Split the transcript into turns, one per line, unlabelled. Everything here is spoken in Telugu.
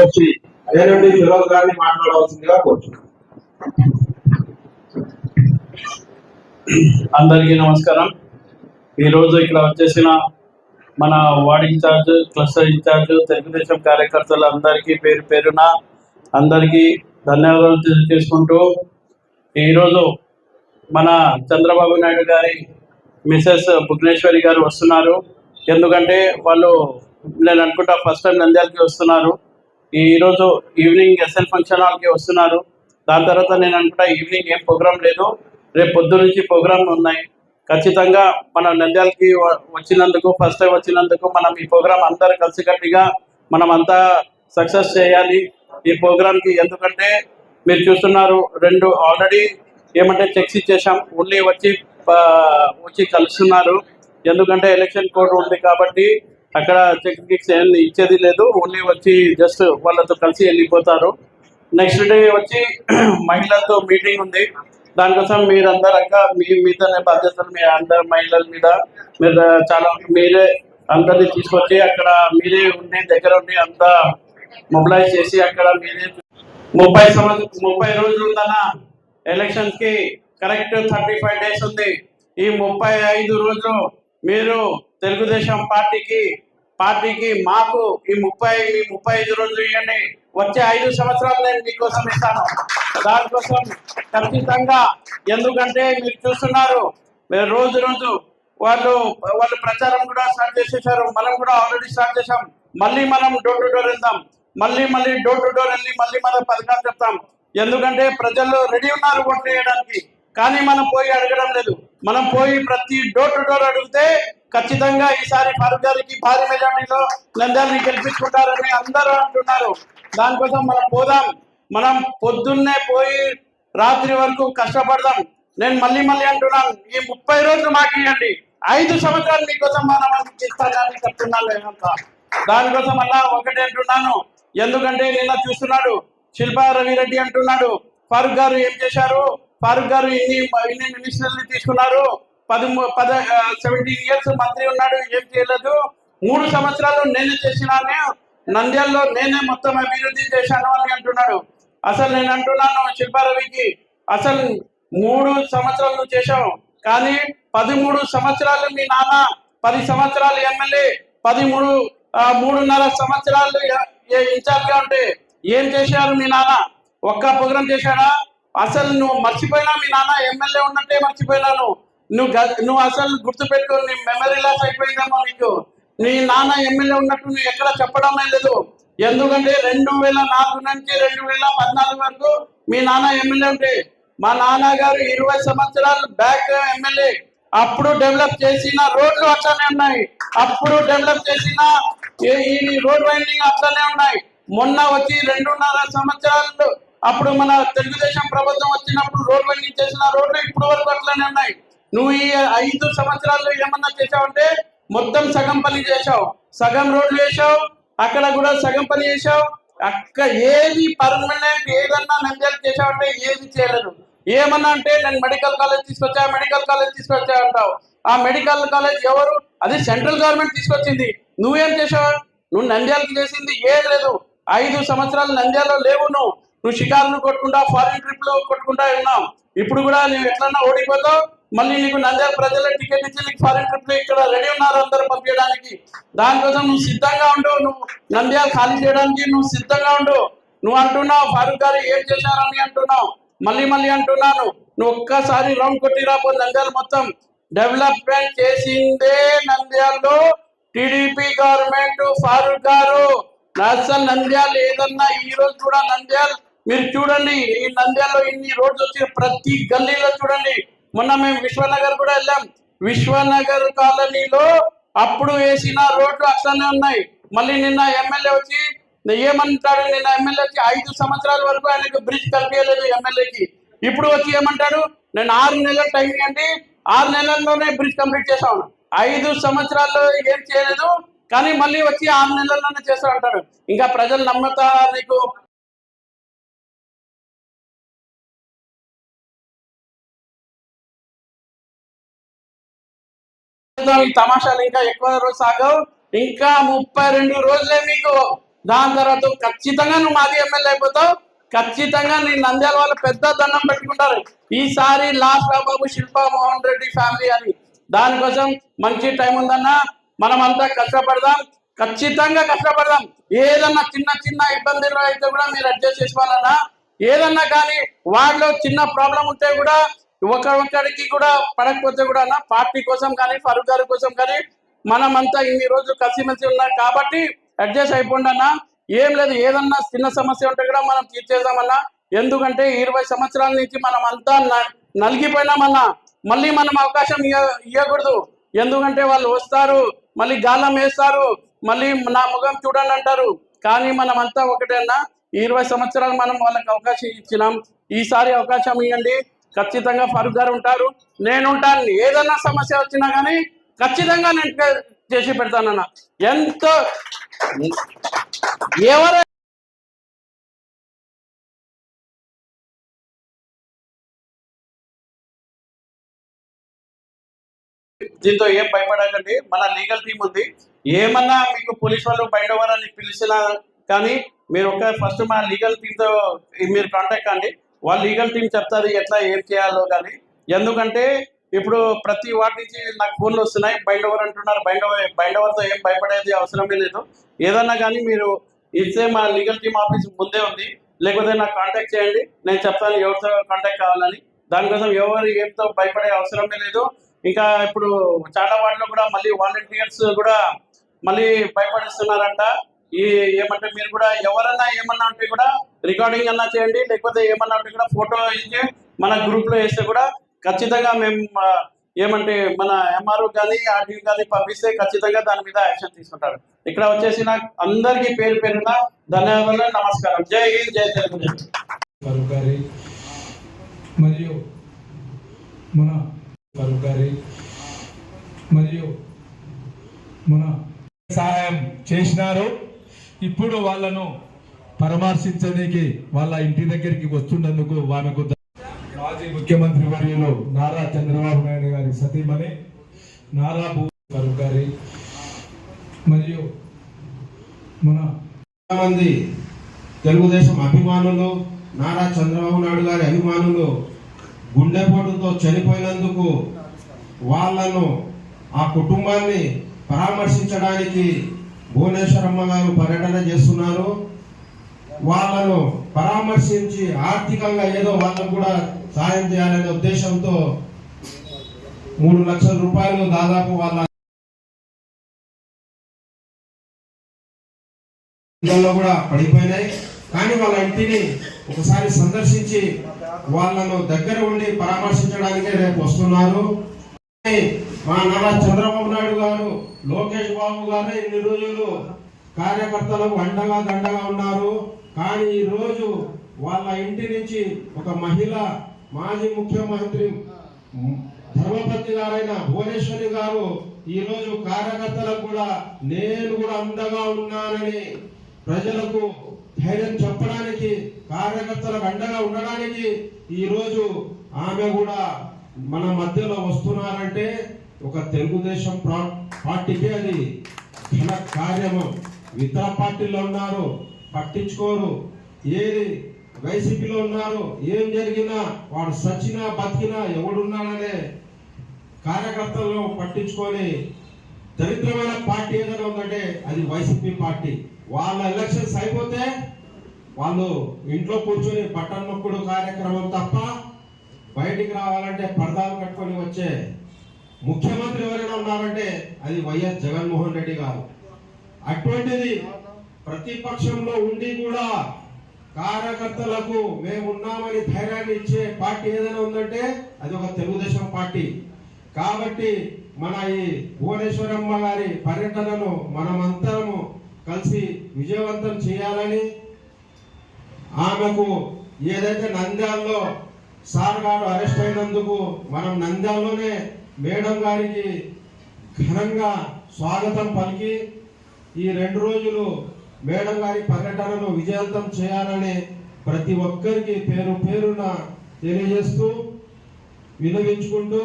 వచ్చి అదేనండి ఫిరోజ్ గారిని మాట్లాడవలసిందిగా కోరుతున్నాను
అందరికీ నమస్కారం. ఈరోజు ఇక్కడ వచ్చేసిన మన ward in-charge cluster in-charge Telugu Desam కార్యకర్తలు అందరికీ పేరు పేరున అందరికీ ధన్యవాదాలు తెలియజేసుకుంటూ ఈరోజు మన చంద్రబాబు నాయుడు గారి మిసెస్ భువనేశ్వరి గారు వస్తున్నారు. ఎందుకంటే వాళ్ళు నేను అనుకుంటా ఫస్ట్ టైం నంద్యాలకి వస్తున్నారు. ఈరోజు ఈవినింగ్ ఎస్ఎల్ ఫంక్షన్ హాల్కి వస్తున్నారు. దాని తర్వాత నేను అనుకుంటా ఈవినింగ్ ఏం ప్రోగ్రామ్ లేదు. రేపు పొద్దు నుంచి ప్రోగ్రాంలు ఉన్నాయి. ఖచ్చితంగా మన నంద్యాలకి వచ్చినందుకు ఫస్ట్ టైం వచ్చినందుకు మనం ఈ ప్రోగ్రాం అందరు కలిసికట్టుగా మనం అంతా సక్సెస్ చేయాలి. ఈ ప్రోగ్రాంకి ఎందుకంటే మీరు చూస్తున్నారు రెండు ఆల్రెడీ ఏమంటే చెక్స్ ఇచ్చేసాం ఓన్లీ వచ్చి వచ్చి కలుస్తున్నారు. ఎందుకంటే ఎలక్షన్ కోడ్ ఉంది కాబట్టి అక్కడ చెక్ గిక్స్ ఏం ఇచ్చేది లేదు. ఓన్లీ వచ్చి జస్ట్ వాళ్ళతో కలిసి వెళ్ళిపోతారు. నెక్స్ట్ డే వచ్చి మహిళలతో మీటింగ్ ఉంది. దానికోసం మీరందరూ అక్క మీ మీదనే బాధ్యతలు మీ అందరు మహిళల మీద. మీరు చాలా మీరే అందరినీ తీసుకొచ్చి అక్కడ మీరే ఉండి దగ్గర ఉండి అంతా మొబిలైజ్ చేసి అక్కడ మీరే ముప్పై సంవత్సరం ముప్పై రోజులు ఉందన్న ఎలక్షన్స్కి కరెక్ట్ థర్టీ ఫైవ్ డేస్ ఉంది. ఈ ముప్పై ఐదు రోజులు మీరు తెలుగుదేశం పార్టీకి పార్టీకి మాకు ఈ ముప్పై ఈ ముప్పై ఐదు రోజులు ఇవ్వండి. వచ్చే ఐదు సంవత్సరాలు నేను మీకోసం ఇస్తాను. దానికోసం ఖచ్చితంగా ఎందుకంటే మీరు చూస్తున్నారు రోజు రోజు వాళ్ళు వాళ్ళు ప్రచారం కూడా స్టార్ట్ చేసేసారు. మనం కూడా ఆల్రెడీ స్టార్ట్ చేసాం మళ్ళీ మనం డోర్ టు డోర్ వెళ్దాం. మళ్ళీ మళ్ళీ డోర్ టు డోర్ వెళ్ళి మళ్ళీ మనం పథకాలు చెప్తాం. ఎందుకంటే ప్రజలు రెడీ ఉన్నారు ఓట్లు వేయడానికి. కానీ మనం పోయి అడగడం లేదు. మనం పోయి ప్రతి డోర్ టు డోర్ అడిగితే ఖచ్చితంగా ఈసారి ఫారూక్ గారికి భారీ మెజార్టీలో నంద్యాలని గెలిపించుకుంటారని అందరూ అంటున్నారు. దానికోసం మనం పోదాం. మనం పొద్దున్నే పోయి రాత్రి వరకు కష్టపడదాం. నేను మళ్ళీ మళ్ళీ అంటున్నాను ఈ ముప్పై రోజులు మాకు ఇవ్వండి. ఐదు సంవత్సరాలు మీకోసం మనం ఇస్తానని చెప్తున్నాను నేనంతా. దానికోసం అలా ఒకటి అంటున్నాను. ఎందుకంటే నిన్న చూస్తున్నాడు శిల్పా రవిరెడ్డి అంటున్నాడు ఫారూక్ గారు ఏం చేశారు? ఫారూక్ గారు ఇన్ని ఇన్ని మినిస్టర్లు తీసుకున్నారు. పదమూ పద సెవెంటీన్ ఇయర్స్ మంత్రి ఉన్నాడు ఏం చేయలేదు. మూడు సంవత్సరాలు నేనే చేసినాను నంద్యాలలో నేనే మొత్తం అభివృద్ధి చేశాను అని అంటున్నాడు. అసలు నేను అంటున్నాను శిల్పారవికి అసలు మూడు సంవత్సరాలు నువ్వు చేశావు. కానీ పదమూడు సంవత్సరాలు మీ నాన్న పది సంవత్సరాలు ఎమ్మెల్యే పదిమూడు మూడున్నర సంవత్సరాలు ఇన్ఛార్జ్గా ఉంటే ఏం చేశారు మీ నాన్న? ఒక్క ప్రోగ్రాం చేశాడా? అసలు నువ్వు మర్చిపోయినా మీ నాన్న ఎమ్మెల్యే ఉన్నట్టే మర్చిపోయినాను. నువ్వు నువ్వు అసలు గుర్తుపెట్టుకో నీ మెమరీ లాస్ అయిపోయిందేమో నీకు. నీ నాన్న ఎమ్మెల్యే ఉన్నట్టు నువ్వు ఎక్కడ చెప్పడమే లేదు. ఎందుకంటే రెండు వేల నాలుగు నుంచి రెండు వేల పద్నాలుగు వరకు మీ నాన్న ఎమ్మెల్యే ఉంటే మా నాన్నగారు ఇరవై సంవత్సరాలు బ్యాక్ ఎమ్మెల్యే. అప్పుడు డెవలప్ చేసిన రోడ్లు అట్లానే ఉన్నాయి. అప్పుడు డెవలప్ చేసిన ఈ- రోడ్ వైండింగ్ అట్లానే ఉన్నాయి. మొన్న వచ్చి రెండున్నర సంవత్సరాలు అప్పుడు మన తెలుగుదేశం ప్రభుత్వం వచ్చినప్పుడు రోడ్ వైండింగ్ చేసిన రోడ్లు ఇప్పుడు వరకు అట్లానే ఉన్నాయి. నువ్వు ఈ ఐదు సంవత్సరాలు ఏమన్నా చేసావంటే మొత్తం సగం పని చేసావు సగం రోడ్లు వేసావు అక్కడ కూడా సగం పని చేశావు. అక్క ఏది పర్మనెంట్ ఏదన్నా నంద్యాలు చేసావంటే ఏది చేయలేదు. ఏమన్నా అంటే నేను మెడికల్ కాలేజ్ తీసుకొచ్చా మెడికల్ కాలేజ్ తీసుకొచ్చా అంటావు. ఆ మెడికల్ కాలేజ్ ఎవరు? అది సెంట్రల్ గవర్నమెంట్ తీసుకొచ్చింది. నువ్వేం చేసావు నువ్వు నంద్యాలకి చేసింది ఏం లేదు. ఐదు సంవత్సరాలు నంద్యాలలో లేవు నువ్వు. నువ్వు షికారులు కొట్టుకుంటా ఫారిన్ ట్రిప్లు కొట్టుకుంటా ఉన్నావు. ఇప్పుడు కూడా నువ్వు ఎట్లన్నా ఓడిపోతావు? మళ్ళీ నీకు నంద్యాల ప్రజల టికెట్ ఇచ్చి నీకు ఫారెన్ ట్రిప్లు ఇక్కడ రెడీ ఉన్నారు అందరూ పంపించడానికి. దానికోసం నువ్వు సిద్ధంగా ఉండు నువ్వు నంద్యాల ఖాళీ చేయడానికి నువ్వు సిద్ధంగా ఉండు. నువ్వు అంటున్నావు ఫారూక్ గారు ఏం చేశారని అంటున్నావు. మళ్ళీ మళ్ళీ అంటున్నాను నువ్వు ఒక్కసారి రౌండ్ కొట్టి రాపో నంద్యాల మొత్తం. డెవలప్మెంట్ చేసిందే నంద్యాలలో టిడిపి గవర్నమెంట్ ఫారూక్ గారు. అసలు నంద్యాల ఏదన్నా ఈ రోజు కూడా నంద్యాల మీరు చూడండి ఈ నంద్యాలలో ఇన్ని రోడ్లు వచ్చిన ప్రతి గల్లీలో చూడండి. మొన్న మేము విశ్వనగర్ కూడా వెళ్ళాం. విశ్వనగర్ కాలనీలో అప్పుడు వేసిన రోడ్లు అట్లనే ఉన్నాయి. మళ్ళీ నిన్న ఎమ్మెల్యే వచ్చి ఏమంటాడు? నిన్న ఎమ్మెల్యే వచ్చి ఐదు సంవత్సరాల వరకు ఆయనకు బ్రిడ్జ్ కల్పించలేదు ఎమ్మెల్యేకి. ఇప్పుడు వచ్చి ఏమంటాడు? నేను ఆరు నెలల టైం ఇవ్వండి ఆరు నెలల్లోనే బ్రిడ్జ్ కంప్లీట్ చేసాను ఐదు సంవత్సరాల్లో ఏం చేయలేదు కానీ మళ్ళీ వచ్చి ఆరు నెలల్లోనే చేస్తా అంటాడు ఇంకా ప్రజలు నమ్ముతారా నీకు? తమాషాలు ఇంకా ఎక్కువ రోజు సాగవు. ఇంకా ముప్పై రెండు రోజులే మీకు దాని తర్వాత ఖచ్చితంగా నువ్వు మాది ఎమ్మెల్యే అయిపోతావు. ఖచ్చితంగా నీ నంద్యాల వాళ్ళు పెద్ద దండం పెట్టుకుంటారు. ఈసారి లాస్ట్ రాబాబు శిల్పా మోహన్ రెడ్డి ఫ్యామిలీ అని. దానికోసం మంచి టైం ఉందన్నా అంతా కష్టపడదాం. ఖచ్చితంగా కష్టపడదాం. ఏదన్నా చిన్న చిన్న ఇబ్బందులు అయితే కూడా మీరు అడ్జస్ట్ చేసుకోవాలన్నా ఏదన్నా కానీ వాటిలో చిన్న ప్రాబ్లం ఉంటే కూడా ఒక్కడికి కూడా పడకపోతే కూడా అన్న పార్టీ కోసం కానీ ఫరూక్ గారి కోసం కానీ మనమంతా ఇన్ని రోజులు కలిసిమెలిసి ఉన్నాం కాబట్టి అడ్జస్ట్ అయిపోండి అన్న. ఏం లేదు ఏదన్నా చిన్న సమస్య ఉంటే కూడా మనం తీర్చేద్దామన్నా. ఎందుకంటే ఇరవై సంవత్సరాల నుంచి మనం అంతా నలిగిపోయినామన్నా. మళ్ళీ మనం అవకాశం ఇవ్వకూడదు ఎందుకంటే వాళ్ళు వస్తారు మళ్ళీ గాలం వేస్తారు మళ్ళీ నా ముఖం చూడండి అంటారు. కానీ మనం అంతా ఒకటేనా ఇరవై సంవత్సరాలు మనం వాళ్ళకి అవకాశం ఇచ్చినాం. ఈసారి అవకాశం ఇవ్వండి ఖచ్చితంగా ఫరూక్ గారు ఉంటారు. నేను ఉంటాను ఏదన్నా సమస్య వచ్చినా కానీ ఖచ్చితంగా నేను చేసి పెడతానన్న. ఎంతో ఎవరు దీంతో ఏం భయపడకండి. మన లీగల్ టీం ఉంది. ఏమన్నా మీకు పోలీస్ వాళ్ళు బయట వాళ్ళని పిలిచినా కానీ మీరు ఒక ఫస్ట్ మా లీగల్ టీంతో మీరు కాంటాక్ట్ కండి వాళ్ళు లీగల్ టీం చెప్తారు ఎట్లా ఏం చేయాలో కానీ ఎందుకంటే ఇప్పుడు ప్రతి వాటి నుంచి నాకు ఫోన్లు వస్తున్నాయి. బయట ఎవరు అంటున్నారు. బయట బయట ఎవరితో ఏం భయపడేది అవసరమే లేదు. ఏదన్నా కానీ మీరు ఇస్తే మా లీగల్ టీమ్ ఆఫీస్ ముందే ఉంది. లేకపోతే నాకు కాంటాక్ట్ చేయండి. నేను చెప్తాను ఎవరితో కాంటాక్ట్ కావాలని. దానికోసం ఎవరు ఏంతో భయపడే అవసరమే లేదు. ఇంకా ఇప్పుడు చాలా వాటిలో కూడా మళ్ళీ వాలంటీర్స్ కూడా మళ్ళీ భయపడిస్తున్నారంట. ఈ ఏమంటే మీరు కూడా ఎవరన్నా ఏమన్నా ఉంటే కూడా రికార్డింగ్ అన్నా చేయండి లేకపోతే ఏమన్నా ఉంటే కూడా ఫోటో ఇచ్చి మన గ్రూప్లో వేస్తే కూడా ఖచ్చితంగా మేము ఏమంటే మన ఎంఆర్ఓ కానీ ఆర్డీ కానీ పంపిస్తే ఖచ్చితంగా దాని మీద యాక్షన్ తీసుకుంటారు. ఇక్కడ వచ్చేసి నాకు అందరికీ పేరు పేరున ధన్యవాదాలు నమస్కారం. జై హింద్ జై తెలుగుదేశం.
మరియు మన గారి మరియు మన సహాయం చేసినారు. ఇప్పుడు వాళ్ళను పరామర్శించడానికి వాళ్ళ ఇంటి దగ్గరికి వస్తున్నందుకు ఆమెకు మాజీ ముఖ్యమంత్రి వర్యులు నారా చంద్రబాబు నాయుడు గారి సతీమణి నారా భూ గారి మరియు మన
మంది తెలుగుదేశం అభిమానులు నారా చంద్రబాబు నాయుడు గారి అభిమానులు గుండెపోటుతో చనిపోయినందుకు వాళ్ళను ఆ కుటుంబాన్ని పరామర్శించడానికి భువనేశ్వరమ్మ గారు పర్యటన చేస్తున్నారు. వాళ్ళను పరామర్శించి ఆర్థికంగా ఏదో వాళ్ళకు కూడా సాయం చేయాలనే ఉద్దేశంతో మూడు లక్షల రూపాయలు దాదాపు వాళ్ళ కూడా పడిపోయినాయి. కానీ వాళ్ళ ఇంటిని ఒకసారి సందర్శించి వాళ్ళను దగ్గర ఉండి పరామర్శించడానికే రేపు వస్తున్నారు. మా నాన్న చంద్రబాబు నాయుడు గారు లోకేష్ బాబు గారు ఇన్ని రోజులు కార్యకర్తలకు అండగా దండగా ఉన్నారు. కానీ ఈ రోజు వాళ్ళ ఇంటి నుంచి ఒక మహిళ మాజీ ముఖ్యమంత్రి ధర్మపతి గారైన భువనేశ్వరి గారు ఈరోజు కార్యకర్తలకు కూడా నేను కూడా అండగా ఉన్నానని ప్రజలకు ధైర్యం చెప్పడానికి కార్యకర్తలకు అండగా ఉండడానికి ఈరోజు ఆమె కూడా మన మధ్యలో వస్తున్నారంటే ఒక తెలుగుదేశం ప్రా- పార్టీకి అది ఘన కార్యము. ఇతర పార్టీలో ఉన్నారు పట్టించుకోరు. ఏది వైసీపీలో ఉన్నారు ఏం జరిగినా వాడు సచ్చినా బతికినా ఎవడున్నాడనే కార్యకర్తలను పట్టించుకొని దరిద్రమైన పార్టీ ఏదైనా ఉందంటే అది వైసీపీ పార్టీ. వాళ్ళ ఎలక్షన్స్ అయిపోతే వాళ్ళు ఇంట్లో కూర్చొని బట్టన్ నొక్కుడు కార్యక్రమం తప్ప బయటికి రావాలంటే పరదాలు కట్టుకొని వచ్చే ముఖ్యమంత్రి ఎవరైనా ఉన్నారంటే అది వైఎస్ జగన్మోహన్ రెడ్డి గారు. అటువంటిది ప్రతిపక్షంలో ఉండి కూడా కార్యకర్తలకు మేము ఉన్నామని ధైర్యాన్ని ఇచ్చే పార్టీ ఏదైనా ఉందంటే అది ఒక తెలుగుదేశం పార్టీ. కాబట్టి మన ఈ భువనేశ్వరమ్మ గారి పర్యటనను మనమంతరము కలిసి విజయవంతం చేయాలని ఆమెకు ఏదైతే నంద్యాలలో సార్ గారు అరెస్ట్ అయినందుకు మనం నంద్యాల్లోనే మేడం గారికి ఘనంగా స్వాగతం పలికి ఈ రెండు రోజులు మేడం గారి పర్యటనను విజయవంతం చేయాలని ప్రతి ఒక్కరికి పేరు పేరున తెలియజేస్తూ వినవించుకుంటూ